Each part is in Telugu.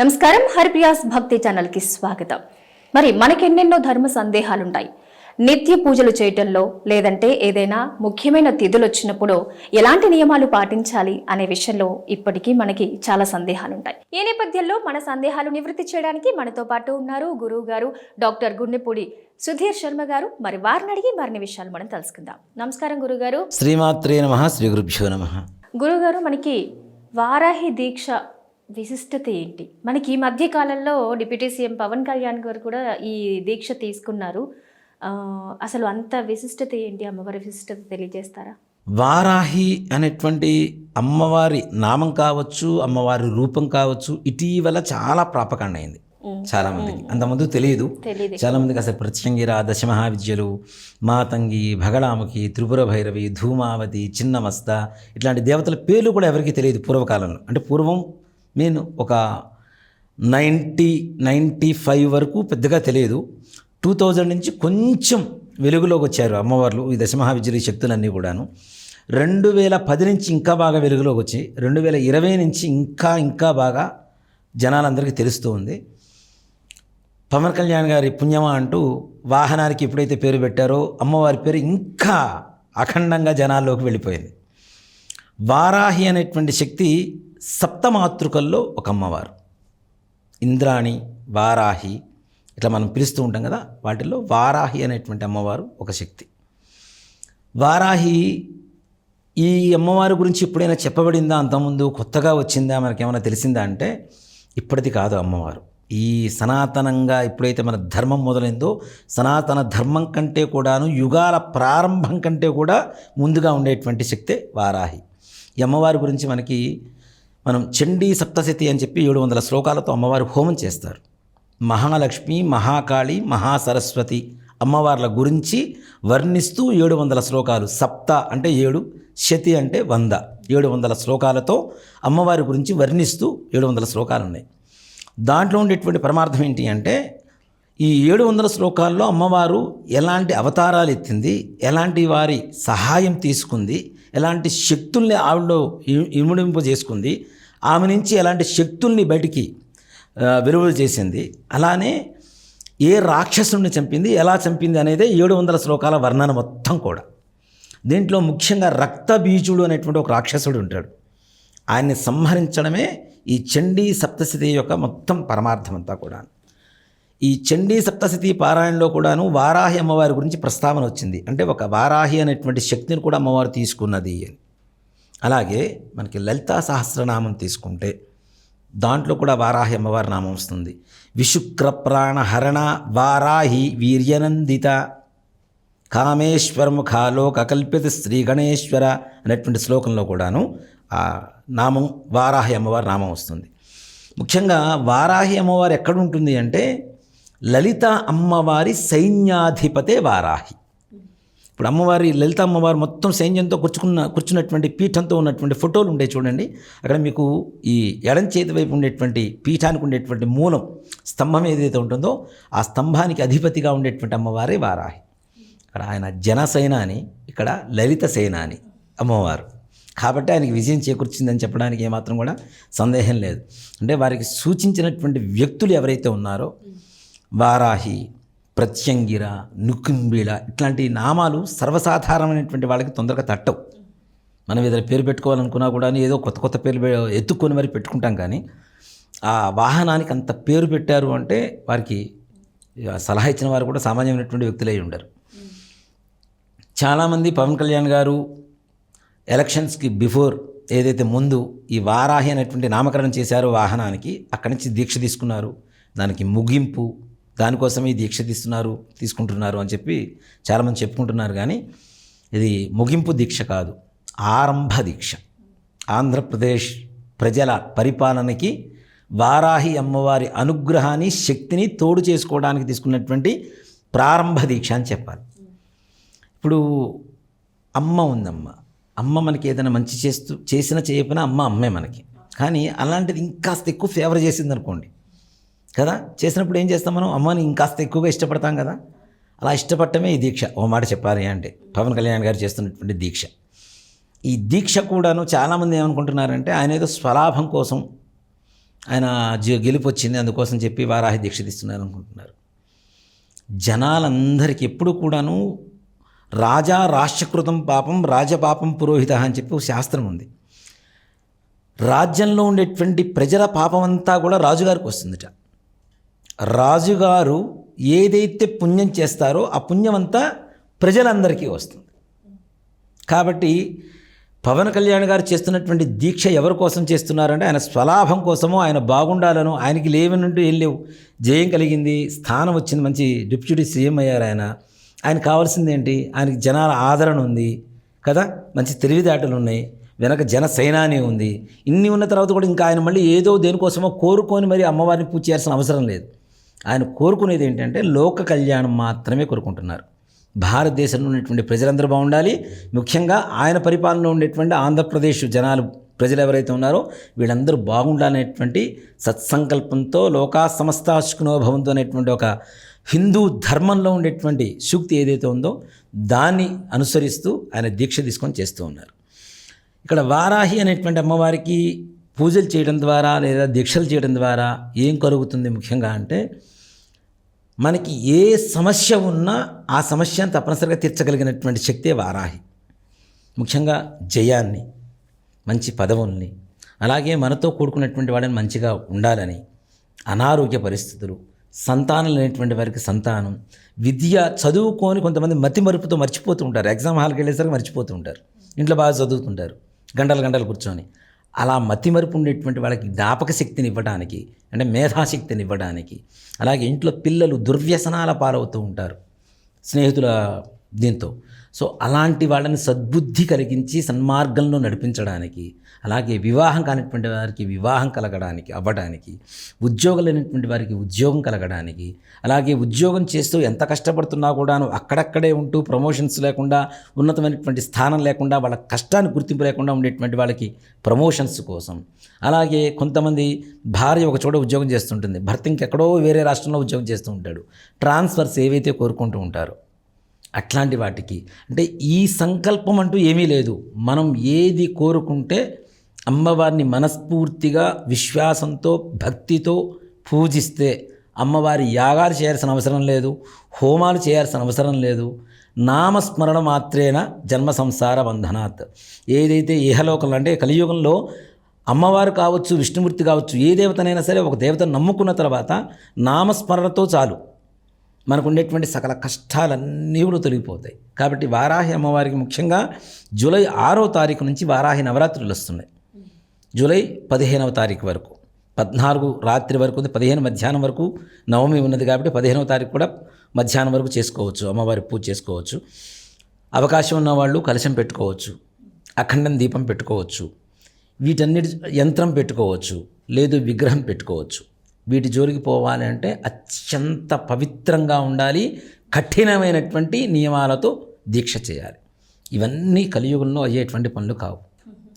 నమస్కారం. హరిప్రియాస్ భక్తి ఛానల్కి స్వాగతం. మరి మనకెన్నెన్నో ధర్మ సందేహాలుంటాయి. నిత్య పూజలు చేయటంలో లేదంటే ఏదైనా ముఖ్యమైన తిథులు వచ్చినప్పుడు ఎలాంటి నియమాలు పాటించాలి అనే విషయంలో ఇప్పటికీ మనకి చాలా సందేహాలుంటాయి. ఈ నేపథ్యంలో మన సందేహాలు నివృత్తి చేయడానికి మనతో పాటు ఉన్నారు గురువు గారు డాక్టర్ గుండెపూడి సుధీర్ శర్మ గారు. మరి వారిని అడిగి మరిన్ని విషయాలు మనం తెలుసుకుందాం. నమస్కారం గురుగారు. శ్రీమాత్రే నమ శ్రీ గురుభ్యో నమ. గురుగారు మనకి వారాహి దీక్ష విశిష్టత ఏంటి? మనకి ఈ మధ్య కాలంలో డిప్యూటీ సీఎం పవన్ కళ్యాణ్ గారు కూడా ఈ దీక్ష తీసుకున్నారు. అసలు అంత విశిష్టత ఏంటి? అమ్మవారి విశిష్టత తెలియజేస్తారా? వారాహి అనేటువంటి అమ్మవారి నామం కావచ్చు అమ్మవారి రూపం కావచ్చు ఇటీవల చాలా ప్రాపకాండ అయింది. చాలా మందికి తెలియదు తెలియదు. చాలా మందికి అసలు ప్రత్యంగిర దశమహావిద్యలు మాతంగి భగళాముఖి త్రిపుర భైరవి ధూమావతి చిన్నమస్త ఇట్లాంటి దేవతల పేర్లు కూడా ఎవరికీ తెలియదు పూర్వకాలంలో. అంటే పూర్వం నేను ఒక నైంటీ నైంటీ ఫైవ్ వరకు పెద్దగా తెలియదు. టూ థౌజండ్ నుంచి కొంచెం వెలుగులోకి వచ్చారు అమ్మవార్లు ఈ దశమహావిద్యులు శక్తులన్నీ కూడాను. రెండు వేల పది నుంచి ఇంకా బాగా వెలుగులోకి వచ్చి రెండు వేల ఇరవై నుంచి ఇంకా ఇంకా బాగా జనాలందరికీ తెలుస్తూ ఉంది. పవన్ కళ్యాణ్ గారి పుణ్యమా అంటూ వాహనానికి ఎప్పుడైతే పేరు పెట్టారో అమ్మవారి పేరు ఇంకా అఖండంగా జనాల్లోకి వెళ్ళిపోయింది. వారాహి అనేటువంటి శక్తి సప్తమాతృకల్లో ఒక అమ్మవారు. ఇంద్రాణి వారాహి ఇట్లా మనం పిలుస్తూ ఉంటాం కదా వాటిల్లో వారాహి అనేటువంటి అమ్మవారు ఒక శక్తి. వారాహి ఈ అమ్మవారి గురించి ఎప్పుడైనా చెప్పబడిందా? అంతకుముందు కొత్తగా వచ్చిందా? మనకేమైనా తెలిసిందా అంటే ఇప్పటిది కాదు అమ్మవారు. ఈ సనాతనంగా ఎప్పుడైతే మన ధర్మం మొదలైందో సనాతన ధర్మం కంటే కూడాను యుగాల ప్రారంభం కంటే కూడా ముందుగా ఉండేటువంటి శక్తే వారాహి. ఈ అమ్మవారి గురించి మనకి మనం చండీ సప్తశతి అని చెప్పి ఏడు వందల శ్లోకాలతో అమ్మవారి హోమం చేస్తారు. మహాలక్ష్మి మహాకాళి మహాసరస్వతి అమ్మవార్ల గురించి వర్ణిస్తూ ఏడు వందల శ్లోకాలు. సప్త అంటే ఏడు శతి అంటే వంద. ఏడు వందల శ్లోకాలతో అమ్మవారి గురించి వర్ణిస్తూ ఏడు వందల శ్లోకాలు ఉన్నాయి. దాంట్లో ఉండేటువంటి పరమార్థం ఏంటి అంటే ఈ ఏడు వందల శ్లోకాల్లో అమ్మవారు ఎలాంటి అవతారాలు ఎత్తింది ఎలాంటి వారి సహాయం తీసుకుంది ఎలాంటి శక్తుల్ని ఆవిడలో ఇముడింపు చేసుకుంది. ఆమె నుంచి ఎలాంటి శక్తుల్ని బయటికి విలువలు వెలువలు చేసింది. అలానే ఏ రాక్షసుని చంపింది ఎలా చంపింది అనేది ఏడు వందల శ్లోకాల వర్ణన మొత్తం కూడా. దీంట్లో ముఖ్యంగా రక్తబీజుడు అనేటువంటి ఒక రాక్షసుడు ఉంటాడు. ఆయన్ని సంహరించడమే ఈ చండీ సప్తశతి యొక్క మొత్తం పరమార్థమంతా కూడా ఈ చండీ సప్తశతి పారాయణలో కూడాను వారాహి అమ్మవారి గురించి ప్రస్తావన వచ్చింది. అంటే ఒక వారాహి అనేటువంటి శక్తిని కూడా అమ్మవారు తీసుకున్నది అని. అలాగే మనకి లలితా సహస్రనామం తీసుకుంటే దాంట్లో కూడా వారాహి అమ్మవారి నామం వస్తుంది. విశుక్ర ప్రాణ హరణ వారాహి వీర్యనందిత కామేశ్వరముఖాలోక కల్పిత శ్రీ గణేశ్వర అనేటువంటి శ్లోకంలో కూడాను ఆ నామం వారాహి అమ్మవారి నామం వస్తుంది. ముఖ్యంగా వారాహి అమ్మవారు ఎక్కడ ఉంటుంది అంటే లలిత అమ్మవారి సైన్యాధిపతే వారాహి. ఇప్పుడు అమ్మవారి లలిత అమ్మవారు మొత్తం సైన్యంతో కూర్చుకున్న కూర్చున్నటువంటి పీఠంతో ఉన్నటువంటి ఫోటోలు ఉండే చూడండి. అక్కడ మీకు ఈ ఎడం చేతి వైపు ఉండేటువంటి పీఠానికి ఉండేటువంటి మూలం స్తంభం ఏదైతే ఉంటుందో ఆ స్తంభానికి అధిపతిగా ఉండేటువంటి అమ్మవారే వారాహి. ఇక్కడ ఆయన జనసేన అని ఇక్కడ లలిత సేన అని అమ్మవారు. కాబట్టి ఆయనకి విజయం చేకూర్చిందని చెప్పడానికి ఏమాత్రం కూడా సందేహం లేదు. అంటే వారికి సూచించినటువంటి వ్యక్తులు ఎవరైతే ఉన్నారో వారాహి ప్రత్యంగిర నుకుంబిళ ఇట్లాంటి నామాలు సర్వసాధారణమైనటువంటి వాళ్ళకి తొందరగా తట్టవు. మనం ఏదైనా పేరు పెట్టుకోవాలనుకున్నా కూడా ఏదో కొత్త కొత్త పేర్లు ఎత్తుకొని ఎత్తుక్కొని మరి పెట్టుకుంటాం కానీ ఆ వాహనానికి అంత పేరు పెట్టారు అంటే వారికి సలహా ఇచ్చిన వారు కూడా సామాన్యమైనటువంటి వ్యక్తులై ఉండరు. చాలామంది పవన్ కళ్యాణ్ గారు ఎలక్షన్స్కి బిఫోర్ ఏదైతే ముందు ఈ వారాహి అనేటువంటి నామకరణం చేశారో వాహనానికి అక్కడి నుంచి దీక్ష తీసుకున్నారు. దానికి ముగింపు దానికోసం ఈ దీక్ష తీస్తున్నారు తీసుకుంటున్నారు అని చెప్పి చాలామంది చెప్పుకుంటున్నారు కానీ ఇది ముగింపు దీక్ష కాదు ఆరంభ దీక్ష. ఆంధ్రప్రదేశ్ ప్రజల పరిపాలనకి వారాహి అమ్మవారి అనుగ్రహాన్ని శక్తిని తోడు చేసుకోవడానికి తీసుకున్నటువంటి ప్రారంభ దీక్ష అని చెప్పాలి. ఇప్పుడు అమ్మ ఉందమ్మ. అమ్మ మనకి ఏదైనా మంచి చేస్తూ చేసినా చేయకపోయినా అమ్మ అమ్మే మనకి. కానీ అలాంటిది ఇంకాస్త ఎక్కువ ఫేవర్ చేసింది అనుకోండి కదా? చేసినప్పుడు ఏం చేస్తాం మనం? అమ్మని ఇంకాస్త ఎక్కువగా ఇష్టపడతాం కదా. అలా ఇష్టపడటమే ఈ దీక్ష. ఓ మాట చెప్పాలి అంటే పవన్ కళ్యాణ్ గారు చేస్తున్నటువంటి దీక్ష. ఈ దీక్ష కూడాను చాలామంది ఏమనుకుంటున్నారంటే ఆయన ఏదో స్వలాభం కోసం ఆయన గెలుపు వచ్చింది అందుకోసం చెప్పి వారాహి దీక్ష తీస్తున్నారు అనుకుంటున్నారు. జనాలందరికీ ఎప్పుడు కూడాను రాజా రాష్ట్రకృతం పాపం రాజపాపం పురోహిత అని చెప్పి ఒక శాస్త్రం ఉంది. రాజ్యంలో ఉండేటువంటి ప్రజల పాపం అంతా కూడా రాజుగారికి వస్తుందిట. రాజుగారు ఏదైతే పుణ్యం చేస్తారో ఆ పుణ్యం అంతా ప్రజలందరికీ వస్తుంది. కాబట్టి పవన్ కళ్యాణ్ గారు చేస్తున్నటువంటి దీక్ష ఎవరి కోసం చేస్తున్నారంటే ఆయన స్వలాభం కోసమో ఆయన బాగుండాలను ఆయనకి లేవనంటూ ఏం లేవు. జయం కలిగింది స్థానం వచ్చింది మంచి డిప్యూటీ సీఎం అయ్యారు ఆయన. ఆయన కావాల్సింది ఏంటి? ఆయనకి జనాల ఆదరణ ఉంది కదా? మంచి తెలివితేటలు ఉన్నాయి. వెనక జన సైనాని ఉంది. ఇన్ని ఉన్న తర్వాత కూడా ఇంకా ఆయన మళ్ళీ ఏదో దేనికోసమో కోరుకొని మరి అమ్మవారిని పూజ చేయాల్సిన అవసరం లేదు. ఆయన కోరుకునేది ఏంటంటే లోక కళ్యాణం మాత్రమే కోరుకుంటున్నారు. భారతదేశంలో ఉన్నటువంటి ప్రజలందరూ బాగుండాలి. ముఖ్యంగా ఆయన పరిపాలనలో ఉండేటువంటి ఆంధ్రప్రదేశ్ జనాలు ప్రజలు ఎవరైతే ఉన్నారో వీళ్ళందరూ బాగుండాలనేటువంటి సత్సంకల్పంతో లోకా సమస్తాశుకునో భవంతో అనేటువంటి ఒక హిందూ ధర్మంలో ఉండేటువంటి సూక్తి ఏదైతే ఉందో దాన్ని అనుసరిస్తూ ఆయన దీక్ష తీసుకొని చేస్తూ ఉన్నారు. ఇక్కడ వారాహి అనేటువంటి అమ్మవారికి పూజలు చేయడం ద్వారా లేదా దీక్షలు చేయడం ద్వారా ఏం కలుగుతుంది ముఖ్యంగా అంటే మనకి ఏ సమస్య ఉన్నా ఆ సమస్యను తప్పనిసరిగా తీర్చగలిగినటువంటి శక్తే వారాహి. ముఖ్యంగా జయాన్ని మంచి పదవుల్ని అలాగే మనతో కూడుకున్నటువంటి వాళ్ళని మంచిగా ఉండాలని అనారోగ్య పరిస్థితులు సంతానం లేనటువంటి వారికి సంతానం విద్య చదువుకొని కొంతమంది మతి మరుపుతో మర్చిపోతూ ఉంటారు. ఎగ్జామ్ హాల్కి వెళ్ళేసరికి మర్చిపోతూ ఉంటారు. ఇంట్లో బాగా చదువుతుంటారు. గంటలు గంటలు కూర్చొని. అలా మతిమరుపు ఉండేటువంటి వాళ్ళకి జ్ఞాపక శక్తిని ఇవ్వడానికి అంటే మేధాశక్తిని ఇవ్వడానికి అలాగే ఇంట్లో పిల్లలు దుర్వ్యసనాల పాలవుతూ ఉంటారు స్నేహితుల దీంతో. సో అలాంటి వాళ్ళని సద్బుద్ధి కలిగించి సన్మార్గంలో నడిపించడానికి అలాగే వివాహం కానిటువంటి వారికి వివాహం కలగడానికి అవ్వడానికి ఉద్యోగం లేనటువంటి వారికి ఉద్యోగం కలగడానికి అలాగే ఉద్యోగం చేస్తూ ఎంత కష్టపడుతున్నా కూడాను అక్కడక్కడే ఉంటూ ప్రమోషన్స్ లేకుండా ఉన్నతమైనటువంటి స్థానం లేకుండా వాళ్ళ కష్టాన్ని గుర్తింపు లేకుండా ఉండేటువంటి వాళ్ళకి ప్రమోషన్స్ కోసం. అలాగే కొంతమంది భార్య ఒక చోట ఉద్యోగం చేస్తుంటుంది భర్త ఇంకెక్కడో వేరే రాష్ట్రంలో ఉద్యోగం చేస్తూ ఉంటాడు. ట్రాన్స్ఫర్స్ ఏవైతే కోరుకుంటూ ఉంటారో. అట్లాంటి వాటికి. అంటే ఈ సంకల్పం అంటూ ఏమీ లేదు. మనం ఏది కోరుకుంటే అమ్మవారిని మనస్ఫూర్తిగా విశ్వాసంతో భక్తితో పూజిస్తే అమ్మవారి యాగాలు చేయాల్సిన అవసరం లేదు హోమాలు చేయాల్సిన అవసరం లేదు. నామస్మరణ మాత్రేన జన్మ సంసార బంధనాత్. ఏదైతే ఇహలోకంలో అంటే కలియుగంలో అమ్మవారు కావచ్చు విష్ణుమూర్తి కావచ్చు ఏ దేవతనైనా సరే ఒక దేవతను నమ్ముకున్న తర్వాత నామస్మరణతో చాలు. మనకు ఉండేటువంటి సకల కష్టాలన్నీ కూడా తొలగిపోతాయి. కాబట్టి వారాహి అమ్మవారికి ముఖ్యంగా జూలై ఆరో తారీఖు నుంచి వారాహి నవరాత్రులు వస్తున్నాయి. జూలై పదిహేనవ తారీఖు వరకు పద్నాలుగు రాత్రి వరకు ఉంది పదిహేను మధ్యాహ్నం వరకు నవమి ఉన్నది కాబట్టి పదిహేనవ తారీఖు కూడా మధ్యాహ్నం వరకు చేసుకోవచ్చు అమ్మవారి పూజ చేసుకోవచ్చు. అవకాశం ఉన్న వాళ్ళు కలశం పెట్టుకోవచ్చు అఖండం దీపం పెట్టుకోవచ్చు వీటన్నిటి యంత్రం పెట్టుకోవచ్చు లేదు విగ్రహం పెట్టుకోవచ్చు. వీటి జోలికి పోవాలి అంటే అత్యంత పవిత్రంగా ఉండాలి కఠినమైనటువంటి నియమాలతో దీక్ష చేయాలి. ఇవన్నీ కలియుగంలో అయ్యేటువంటి పనులు కావు.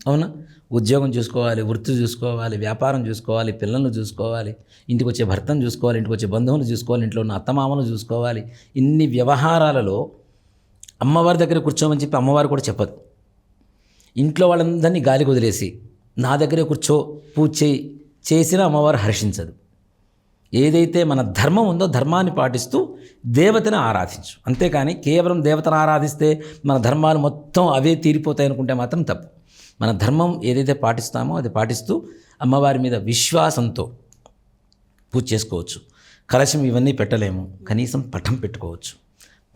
అవునా? ఉద్యోగం చూసుకోవాలి వృత్తి చూసుకోవాలి వ్యాపారం చూసుకోవాలి పిల్లలను చూసుకోవాలి ఇంటికి వచ్చే భర్తను చూసుకోవాలి ఇంటికి వచ్చే బంధువులు చూసుకోవాలి ఇంట్లో ఉన్న అత్తమామలు చూసుకోవాలి. ఇన్ని వ్యవహారాలలో అమ్మవారి దగ్గర కూర్చోమని చెప్పి అమ్మవారు కూడా చెప్పదు. ఇంట్లో వాళ్ళందరినీ గాలికి వదిలేసి నా దగ్గరే కూర్చో పూజ చేయి చేసినా అమ్మవారు హర్షించదు. ఏదైతే మన ధర్మం ఉందో ధర్మాన్ని పాటిస్తూ దేవతను ఆరాధించు. అంతేకాని కేవలం దేవతను ఆరాధిస్తే మన ధర్మాలు మొత్తం అవే తీరిపోతాయి అనుకుంటే మాత్రం తప్పు. మన ధర్మం ఏదైతే పాటిస్తామో అది పాటిస్తూ అమ్మవారి మీద విశ్వాసంతో పూజ చేసుకోవచ్చు. కలశం ఇవన్నీ పెట్టలేము. కనీసం పఠం పెట్టుకోవచ్చు.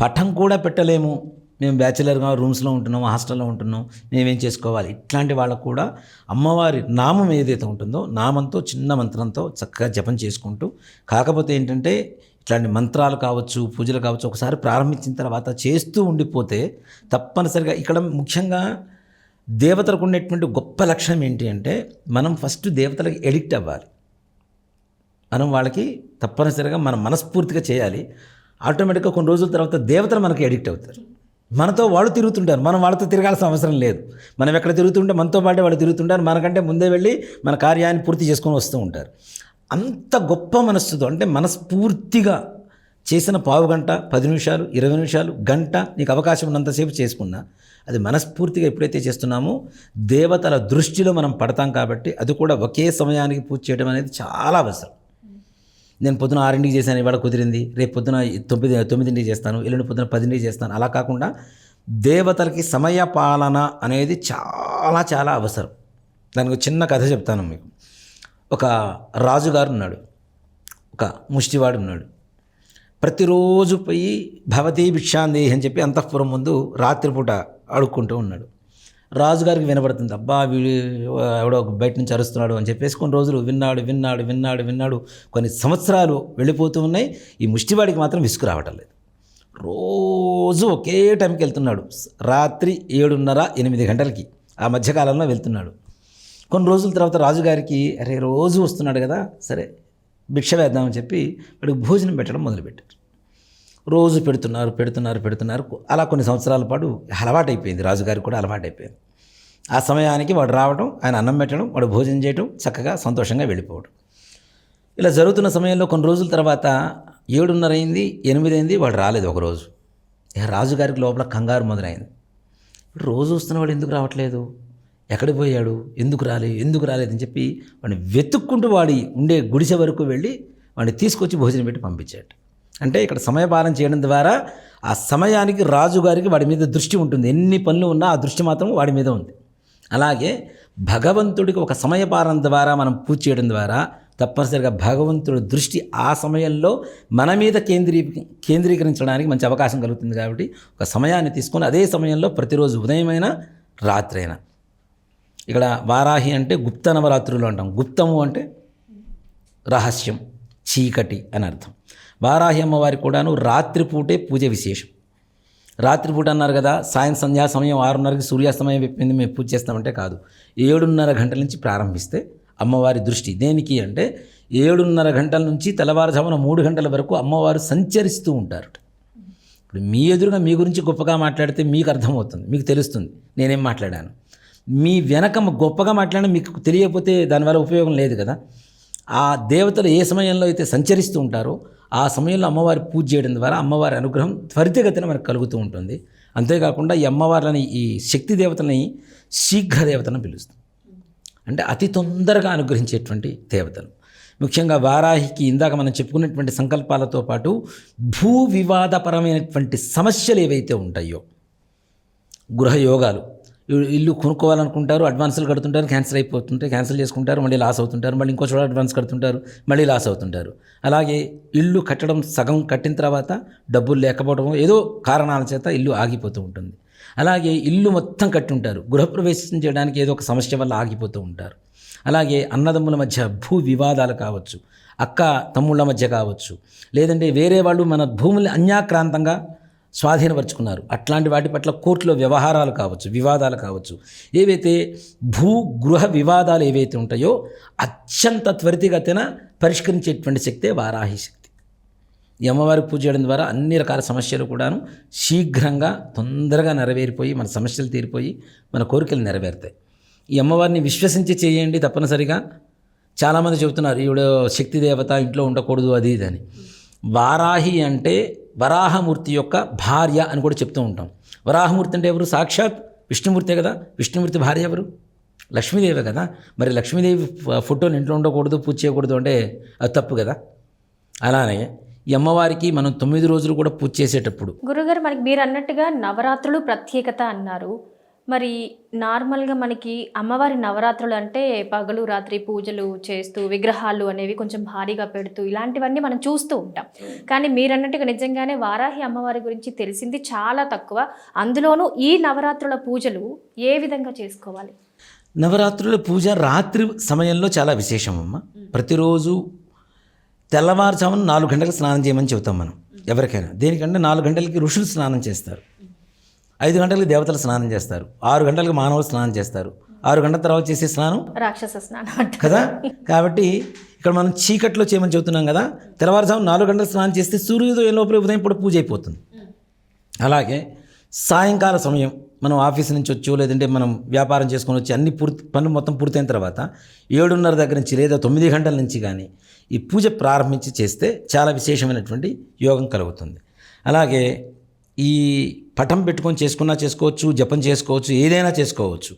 పఠం కూడా పెట్టలేము. మేము బ్యాచిలర్గా రూమ్స్లో ఉంటున్నాం హాస్టల్లో ఉంటున్నాం మేమేం చేసుకోవాలి? ఇట్లాంటి వాళ్ళకు కూడా అమ్మవారి నామం ఏదైతే ఉంటుందో నామంతో చిన్న మంత్రంతో చక్కగా జపం చేసుకుంటూ కాకపోతే ఏంటంటే ఇట్లాంటి మంత్రాలు కావచ్చు పూజలు కావచ్చు ఒకసారి ప్రారంభించిన తర్వాత చేస్తూ ఉండిపోతే తప్పనిసరిగా ఇక్కడ ముఖ్యంగా దేవతలకు ఉండేటువంటి గొప్ప లక్షణం ఏంటి అంటే మనం ఫస్ట్ దేవతలకు ఎడిక్ట్ అవ్వాలి. మనం వాళ్ళకి తప్పనిసరిగా మనం మనస్ఫూర్తిగా చేయాలి. ఆటోమేటిక్గా కొన్ని రోజుల తర్వాత దేవతలు మనకి ఎడిక్ట్ అవుతారు. మనతో వాళ్ళు తిరుగుతుంటారు. మనం వాళ్ళతో తిరగాల్సిన అవసరం లేదు. మనం ఎక్కడ తిరుగుతుంటే మనతో పాటే వాళ్ళు తిరుగుతుంటారు. మనకంటే ముందే వెళ్ళి మన కార్యాన్ని పూర్తి చేసుకొని వస్తూ ఉంటారు. అంత గొప్ప మనస్సుతో అంటే మనస్ఫూర్తిగా చేసిన పావు గంట పది నిమిషాలు ఇరవై నిమిషాలు గంట నీకు అవకాశం ఉన్నంతసేపు చేసుకున్నా అది మనస్ఫూర్తిగా ఎప్పుడైతే చేస్తున్నామో దేవతల దృష్టిలో మనం పడతాం కాబట్టి అది కూడా ఒకే సమయానికి పూజ చేయడం అనేది చాలా అవసరం. నేను పొద్దున ఆరింటికి చేశాను ఇవాళ కుదిరింది. రేపు పొద్దున తొమ్మిది తొమ్మిదింటికి చేస్తాను ఎల్లుండి పొద్దున పదింటికి చేస్తాను. అలా కాకుండా దేవతలకి సమయ పాలన అనేది చాలా చాలా అవసరం. దానికి చిన్న కథ చెప్తాను మీకు. ఒక రాజుగారు ఉన్నాడు. ఒక ముష్టివాడు ఉన్నాడు. ప్రతిరోజు పోయి భవతీ భిక్షాందేహి అని చెప్పి అంతఃపురం ముందు రాత్రిపూట అడుక్కుంటూ ఉన్నాడు. రాజుగారికి వినబడుతుంది అబ్బా వీడు ఎవడో బయట నుంచి అరుస్తున్నాడు అని చెప్పేసి కొన్ని రోజులు విన్నాడు విన్నాడు విన్నాడు విన్నాడు. కొన్ని సంవత్సరాలు వెళ్ళిపోతూ ఉన్నాయి. ఈ ముష్టివాడికి మాత్రం విసుగు రావటం లేదు. రోజు ఒకే టైంకి వెళ్తున్నాడు. రాత్రి ఏడున్నర ఎనిమిది గంటలకి ఆ మధ్యకాలంలో వెళ్తున్నాడు. కొన్ని రోజుల తర్వాత రాజుగారికి అరే రోజు వస్తున్నాడు కదా సరే భిక్ష వేద్దామని చెప్పి వాడికి భోజనం పెట్టడం మొదలుపెట్టారు. రోజు పెడుతున్నారు పెడుతున్నారు పెడుతున్నారు. అలా కొన్ని సంవత్సరాల పాటు అలవాటైపోయింది. రాజుగారికి కూడా అలవాటైపోయింది. ఆ సమయానికి వాడు రావడం ఆయన అన్నం పెట్టడం వాడు భోజనం చేయడం చక్కగా సంతోషంగా వెళ్ళిపోవడం ఇలా జరుగుతున్న సమయంలో కొన్ని రోజుల తర్వాత ఏడున్నర అయింది ఎనిమిది అయింది వాడు రాలేదు ఒకరోజు ఇక రాజుగారికి లోపల కంగారు మొదలైంది. ఇప్పుడు రోజు వస్తున్నవాడు ఎందుకు రావట్లేదు? ఎక్కడికి పోయాడు? ఎందుకు రాలేదు? ఎందుకు రాలేదని చెప్పి వాడిని వెతుక్కుంటూ వాడి ఉండే గుడిసె వరకు వెళ్ళి వాడిని తీసుకొచ్చి భోజనం పెట్టి పంపించాడు. అంటే ఇక్కడ సమయపాలన చేయడం ద్వారా ఆ సమయానికి రాజుగారికి వాడి మీద దృష్టి ఉంటుంది. ఎన్ని పనులు ఉన్నా ఆ దృష్టి మాత్రం వాడి మీద ఉంది. అలాగే భగవంతుడికి ఒక సమయపాలన ద్వారా మనం పూజ చేయడం ద్వారా తప్పనిసరిగా భగవంతుడి దృష్టి ఆ సమయంలో మన మీద కేంద్రీ కేంద్రీకరించడానికి మంచి అవకాశం కలుగుతుంది కాబట్టి ఒక సమయాన్ని తీసుకొని అదే సమయంలో ప్రతిరోజు ఉదయమైనా రాత్రి అయినా ఇక్కడ వారాహి అంటే గుప్త నవరాత్రులు అంటాం. గుప్తము అంటే రహస్యం చీకటి అని అర్థం. వారాహి అమ్మవారి కూడాను రాత్రిపూటే పూజ విశేషం. రాత్రిపూట అన్నారు కదా సాయం సంధ్యా సమయం ఆరున్నరకి సూర్యాస్తమయం చెప్పింది మేము పూజ చేస్తామంటే కాదు. ఏడున్నర గంటల నుంచి ప్రారంభిస్తే అమ్మవారి దృష్టి దేనికి అంటే ఏడున్నర గంటల నుంచి తెల్లవారుజామున మూడు గంటల వరకు అమ్మవారు సంచరిస్తూ ఉంటారు ఇప్పుడు మీ ఎదురుగా మీ గురించి గొప్పగా మాట్లాడితే మీకు అర్థమవుతుంది మీకు తెలుస్తుంది నేనేం మాట్లాడాను. మీ వెనక గొప్పగా మాట్లాడినా మీకు తెలియకపోతే దానివల్ల ఉపయోగం లేదు కదా. ఆ దేవతలు ఏ సమయంలో అయితే సంచరిస్తూ ఉంటారో ఆ సమయంలో అమ్మవారి పూజ చేయడం ద్వారా అమ్మవారి అనుగ్రహం త్వరితగతిన మనకు కలుగుతూ ఉంటుంది. అంతేకాకుండా ఈ అమ్మవారిని ఈ శక్తి దేవతలని శీఘ్ర దేవతను పిలుస్తుంది అంటే అతి తొందరగా అనుగ్రహించేటువంటి దేవతలు. ముఖ్యంగా వారాహికి ఇందాక మనం చెప్పుకున్నటువంటి సంకల్పాలతో పాటు భూ వివాదపరమైనటువంటి సమస్యలు ఏవైతే ఉంటాయో గృహయోగాలు ఇల్లు కొనుక్కోవాలనుకుంటారు అడ్వాన్సులు కడుతుంటారు క్యాన్సిల్ అయిపోతుంటే క్యాన్సిల్ చేసుకుంటారు మళ్ళీ లాస్ అవుతుంటారు మళ్ళీ ఇంకో చోట అడ్వాన్స్ కడుతుంటారు మళ్ళీ లాస్ అవుతుంటారు. అలాగే ఇల్లు కట్టడం సగం కట్టిన తర్వాత డబ్బులు లేకపోవడం ఏదో కారణాల చేత ఇల్లు ఆగిపోతూ ఉంటుంది. అలాగే ఇల్లు మొత్తం కట్టి ఉంటారు. గృహప్రవేశం చేయడానికి ఏదో ఒక సమస్య వల్ల ఆగిపోతూ ఉంటారు. అలాగే అన్నదమ్ముల మధ్య భూ వివాదాలు కావచ్చు అక్క తమ్ముళ్ళ మధ్య కావచ్చు లేదంటే వేరే వాళ్ళు మన భూముల్ని అన్యాక్రాంతంగా స్వాధీనపరుచుకున్నారు. అట్లాంటి వాటి పట్ల కోర్టులో వ్యవహారాలు కావచ్చు వివాదాలు కావచ్చు ఏవైతే భూ గృహ వివాదాలు ఏవైతే ఉంటాయో అత్యంత త్వరితగతిన పరిష్కరించేటువంటి శక్తే వారాహి శక్తి. ఈ అమ్మవారి పూజ చేయడం ద్వారా అన్ని రకాల సమస్యలు కూడాను శీఘ్రంగా తొందరగా నెరవేరిపోయి మన సమస్యలు తీరిపోయి మన కోరికలు నెరవేరుతాయి. ఈ అమ్మవారిని విశ్వసించి చేయండి తప్పనిసరిగా. చాలామంది చెబుతున్నారు ఈవిడ శక్తి దేవత ఇంట్లో ఉండకూడదు అది ఇది అని. వారాహి అంటే వరాహమూర్తి యొక్క భార్య అని కూడా చెప్తూ ఉంటాం. వరాహమూర్తి అంటే ఎవరు? సాక్షాత్ విష్ణుమూర్తే కదా? విష్ణుమూర్తి భార్య ఎవరు? లక్ష్మీదేవే కదా? మరి లక్ష్మీదేవి ఫోటోని ఇంట్లో ఉండకూడదు పూజ చేయకూడదు అంటే అది తప్పు కదా? అలానే ఈ అమ్మవారికి మనం తొమ్మిది రోజులు కూడా పూజ చేసేటప్పుడు గురుగారు మనకి మీరు అన్నట్టుగా నవరాత్రులు ప్రత్యేకత అన్నారు. మరి నార్మల్గా మనకి అమ్మవారి నవరాత్రులు అంటే పగలు రాత్రి పూజలు చేస్తూ విగ్రహాలు అనేవి కొంచెం భారీగా పెడుతూ ఇలాంటివన్నీ మనం చూస్తూ ఉంటాం. కానీ మీరు అన్నట్టుగా నిజంగానే వారాహి అమ్మవారి గురించి తెలిసింది చాలా తక్కువ. అందులోనూ ఈ నవరాత్రుల పూజలు ఏ విధంగా చేసుకోవాలి? నవరాత్రుల పూజ రాత్రి సమయంలో చాలా విశేషం అమ్మ ప్రతిరోజు తెల్లవారుజామున నాలుగు గంటలకు స్నానం చేయమని చెబుతాం మనం. ఎవరికైనా. దేనికంటే నాలుగు గంటలకి ఋషులు స్నానం చేస్తారు. ఐదు గంటలకి దేవతలు స్నానం చేస్తారు. ఆరు గంటలకు మానవులు స్నానం చేస్తారు. ఆరు గంటల తర్వాత చేసే స్నానం? రాక్షస స్నానం కదా? కాబట్టి ఇక్కడ మనం చీకట్లో చేయమని చెబుతున్నాం కదా? తెల్లవారుజాము నాలుగు గంటలు స్నానం చేస్తే సూర్యోదయం లోపల ఉదయం పూట పూజ అయిపోతుంది. అలాగే సాయంకాల సమయం మనం ఆఫీస్ నుంచి వచ్చో లేదంటే మనం వ్యాపారం చేసుకొని వచ్చి అన్ని పూర్తి పనులు మొత్తం పూర్తయిన తర్వాత ఏడున్నర దగ్గర నుంచి లేదా తొమ్మిది గంటల నుంచి కానీ ఈ పూజ ప్రారంభించి చేస్తే చాలా విశేషమైనటువంటి యోగం కలుగుతుంది. అలాగే ఈ పటం పెట్టుకొని చేసుకున్నా చేసుకోవచ్చు జపం చేసుకోవచ్చు ఏదైనా చేసుకోవచ్చు.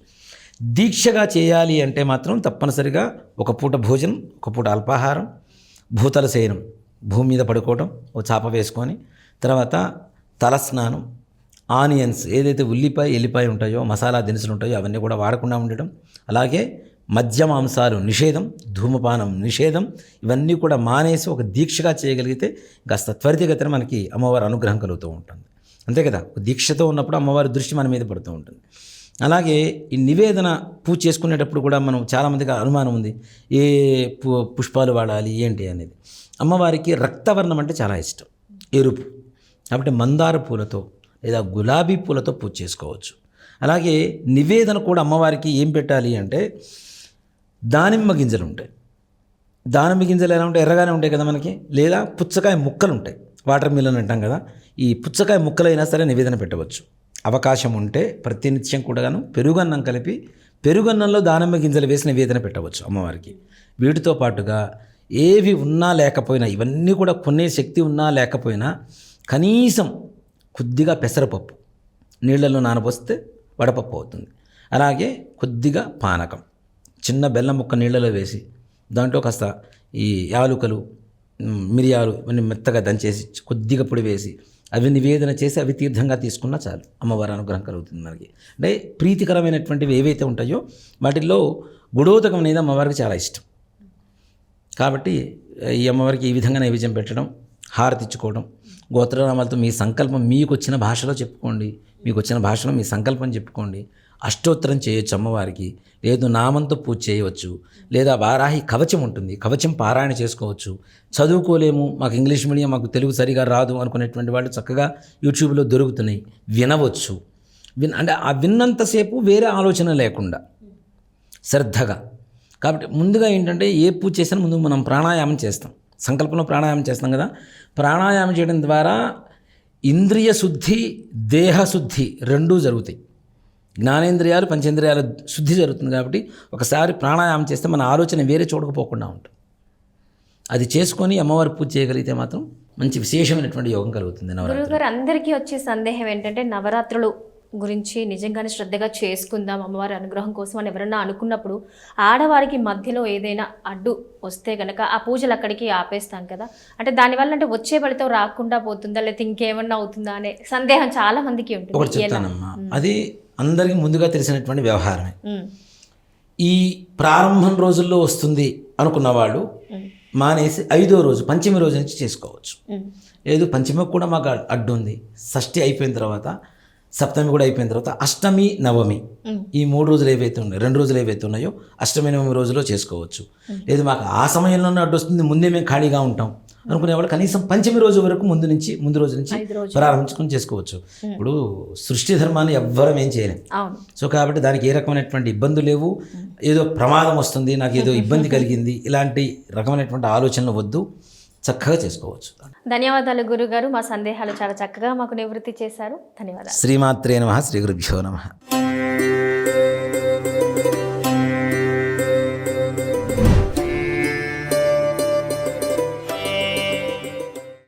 దీక్షగా చేయాలి అంటే మాత్రం తప్పనిసరిగా ఒక పూట భోజనం ఒక పూట అల్పాహారం భూతల శయనం భూమి మీద పడుకోవడం ఒక చాప వేసుకొని తర్వాత తలస్నానం ఆనియన్స్ ఏదైతే ఉల్లిపాయ ఎల్లిపాయ ఉంటాయో మసాలా దినుసులు ఉంటాయో అవన్నీ కూడా వాడకుండా ఉండడం. అలాగే మద్య మాంసాలు నిషేధం ధూమపానం నిషేధం ఇవన్నీ కూడా మానేసి ఒక దీక్షగా చేయగలిగితే కాస్త త్వరితగతిన మనకి అమ్మవారి అనుగ్రహం కలుగుతూ ఉంటుంది. అంతే కదా? దీక్షతో ఉన్నప్పుడు అమ్మవారి దృష్టి మన మీద పడుతూ ఉంటుంది. అలాగే ఈ నివేదన పూజ చేసుకునేటప్పుడు కూడా మనం చాలామందికి అనుమానం ఉంది. ఏ పు- పుష్పాలు వాడాలి ఏంటి అనేది. అమ్మవారికి రక్తవర్ణం అంటే చాలా ఇష్టం. ఎరుపు. కాబట్టి మందార పూలతో లేదా గులాబీ పూలతో పూజ చేసుకోవచ్చు. అలాగే నివేదన కూడా అమ్మవారికి ఏం పెట్టాలి అంటే దానిమ్మ గింజలు ఉంటాయి. దానిమ్మ గింజలు ఎలా ఉంటాయి? ఎర్రగానే ఉంటాయి కదా మనకి. లేదా పుచ్చకాయ ముక్కలు ఉంటాయి. వాటర్ మిలన్ అంటాం కదా ఈ పుచ్చకాయ ముక్కలైనా సరే నివేదన పెట్టవచ్చు. అవకాశం ఉంటే ప్రతినిత్యం కూడాను పెరుగన్నం కలిపి పెరుగన్నంలో దానిమ్మ గింజలు వేసి నివేదన పెట్టవచ్చు అమ్మవారికి. వీటితో పాటుగా ఏవి ఉన్నా లేకపోయినా ఇవన్నీ కూడా కొనే శక్తి ఉన్నా లేకపోయినా కనీసం కొద్దిగా పెసరపప్పు నీళ్ళల్లో నానబోస్తే వడపప్పు అవుతుంది. అలాగే కొద్దిగా పానకం చిన్న బెల్లం ముక్క నీళ్ళలో వేసి దాంట్లో కాస్త ఈ యాలుకలు మిరియాలు ఇవన్నీ మెత్తగా దంచేసి కొద్దిగా పొడి వేసి అవి నివేదన చేసి అవి తీర్థంగా తీసుకున్నా చాలు. అమ్మవారి అనుగ్రహం కలుగుతుంది మనకి. అంటే ప్రీతికరమైనటువంటివి ఏవైతే ఉంటాయో వాటిల్లో గుడోదకం అనేది అమ్మవారికి చాలా ఇష్టం. కాబట్టి ఈ అమ్మవారికి ఈ విధంగా నైవేద్యం పెట్టడం హారతి ఇచ్చుకోవడం గోత్రనామాలతో మీ సంకల్పం మీకు వచ్చిన భాషలో చెప్పుకోండి మీకు వచ్చిన భాషలో మీ సంకల్పం చెప్పుకోండి అష్టోత్తరం చేయొచ్చు అమ్మవారికి. లేదు నామంతో పూజ చేయవచ్చు. లేదా వారాహి కవచం ఉంటుంది. కవచం పారాయణ చేసుకోవచ్చు. చదువుకోలేము. మాకు ఇంగ్లీష్ మీడియం మాకు తెలుగు సరిగా రాదు అనుకునేటువంటి వాళ్ళు చక్కగా యూట్యూబ్లో దొరుకుతున్నాయి. వినవచ్చు. విన్ అంటే ఆ విన్నంతసేపు వేరే ఆలోచన లేకుండా. శ్రద్ధగా. కాబట్టి ముందుగా ఏంటంటే ఏ పూజ చేసినా ముందు మనం ప్రాణాయామం చేస్తాం. సంకల్పంలో ప్రాణాయామం చేస్తాం కదా. ప్రాణాయామం చేయడం ద్వారా ఇంద్రియ శుద్ధి దేహశుద్ధి రెండూ జరుగుతాయి. జ్ఞానేంద్రియాలు పంచేంద్రియాల శుద్ధి జరుగుతుంది కాబట్టి ఒకసారి ప్రాణాయామం చేస్తే మన ఆలోచన వేరే చూడకపోకుండా ఉంటుంది. అది చేసుకొని అమ్మవారి పూజ చేయగలిగితే మాత్రం మంచి విశేషమైనటువంటి యోగం కలుగుతుంది నవరాత్రి గురువుగారు అందరికీ వచ్చే సందేహం ఏంటంటే నవరాత్రులు గురించి నిజంగానే శ్రద్ధగా చేసుకుందాం అమ్మవారి అనుగ్రహం కోసం అని ఎవరన్నా అనుకున్నప్పుడు ఆడవారికి మధ్యలో ఏదైనా అడ్డు వస్తే గనక ఆ పూజలు అక్కడికి ఆపేస్తాం కదా. అంటే దానివల్ల అంటే వచ్చే ఫలితం రాకుండా పోతుందా లేకపోతే ఇంకేమన్నా అవుతుందా అనే సందేహం చాలా మందికి ఉంటుంది. అది అందరికీ ముందుగా తెలిసినటువంటి వ్యవహారమే. ఈ ప్రారంభం రోజుల్లో వస్తుంది అనుకున్న వాళ్ళు మానేసి ఐదో రోజు పంచమి రోజు నుంచి చేసుకోవచ్చు. లేదు పంచమికి కూడా మాకు అడ్- అడ్డు ఉంది. షష్ఠి అయిపోయిన తర్వాత సప్తమి కూడా అయిపోయిన తర్వాత అష్టమి నవమి. ఈ మూడు రోజులు ఏవైతే ఉన్నాయో రెండు రోజులు ఏవైతే ఉన్నాయో అష్టమి నవమి రోజులో చేసుకోవచ్చు. లేదు మాకు ఆ సమయంలోనే అడ్డు వస్తుంది. ముందే మేము ఖాళీగా ఉంటాం. అనుకునేవాళ్ళు కనీసం పంచమి రోజు వరకు ముందు నుంచి ముందు రోజు నుంచి. ప్రారంభించుకొని చేసుకోవచ్చు. ఇప్పుడు సృష్టి ధర్మాన్ని ఎవ్వరం ఏం చేయలేం. సో కాబట్టి దానికి ఏ రకమైనటువంటి ఇబ్బందులు లేవు. ఏదో ప్రమాదం వస్తుంది నాకు ఏదో ఇబ్బంది కలిగింది ఇలాంటి రకమైనటువంటి ఆలోచనలు వద్దు. చక్కగా చేసుకోవచ్చు. ధన్యవాదాలు గురుగారు. మా సందేహాలు చాలా చక్కగా మాకు నివృత్తి చేశారు. ధన్యవాదాలు. శ్రీమాత్రే నమ శ్రీ గురుభ్యో నమ.